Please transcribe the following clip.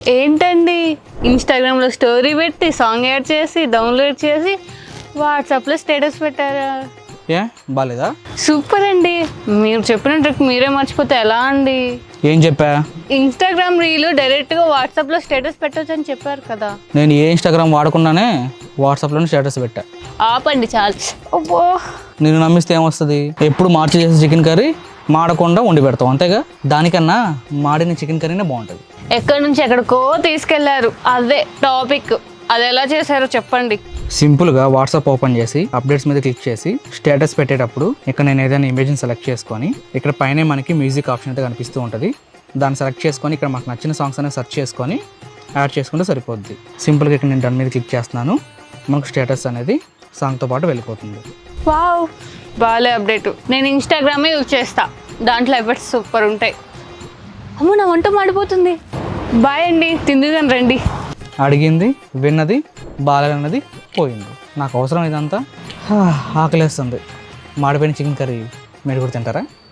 ఏంటండి? ఇన్స్టాగ్రామ్లో స్టోరీ పెట్టి సాంగ్ యాడ్ చేసి డౌన్లోడ్ చేసి వాట్సాప్లో స్టేటస్ పెట్టారా? ఏ? బాలేదా? సూపర్ అండి. మీరు చెప్పిన ట్రిక్ మీరే మర్చిపోతే ఎలా అండి? ఏం చెప్పా? ఇన్స్టాగ్రామ్ రీల్ డైరెక్ట్గా వాట్సాప్లో స్టేటస్ పెట్టొచ్చు అని చెప్పారు కదా. నేను ఏ ఇన్స్టాగ్రామ్ వాడకుండానే వాట్సాప్లోనే స్టేటస్ పెట్టా. ఆపండి చాలు. అబ్బో. నేను నమ్మిస్తే ఏమొస్తుంది? ఎప్పుడు మార్చి చేసే చికెన్ కర్రీ మాడకుండా వండి పెడతాం అంతేగా? దానికన్నా మాడిన చికెన్ కర్రీనే బాగుంటుంది. ఎక్కడి నుంచి ఎక్కడికో తీసుకెళ్ళారు. అదే టాపిక్. అది ఎలా చేశారో చెప్పండి. సింపుల్గా వాట్సాప్ ఓపెన్ చేసి అప్డేట్స్ మీద క్లిక్ చేసి స్టేటస్ పెట్టేటప్పుడు ఇక్కడ నేను ఏదైనా ఇమేజ్ని సెలెక్ట్ చేసుకొని ఇక్కడ పైన మనకి మ్యూజిక్ ఆప్షన్ అయితే కనిపిస్తూ ఉంటుంది. దాన్ని సెలెక్ట్ చేసుకొని ఇక్కడ మాకు నచ్చిన సాంగ్స్ అనేవి సెర్చ్ చేసుకొని యాడ్ చేసుకుంటే సరిపోద్ది. సింపుల్గా ఇక్కడ నేను దాని మీద క్లిక్ చేస్తున్నాను. మనకు స్టేటస్ అనేది సాంగ్తో పాటు వెళ్ళిపోతుంది. వావ్! బాలే అప్డేట్. నేను ఇన్స్టాగ్రామే యూజ్ చేస్తా. దాంట్లో ఎఫర్ట్స్ సూపర్ ఉంటాయి. అమ్మో నా వంట మాడిపోతుంది. బాయ్ అండి తిందుగాని రండి. అడిగింది విన్నది బాగాలన్నది పోయింది. నాకు అవసరం ఇదంతా. ఆకలేస్తుంది. మాడిపోయిన చికెన్ కర్రీ మీరు కూడా తింటారా?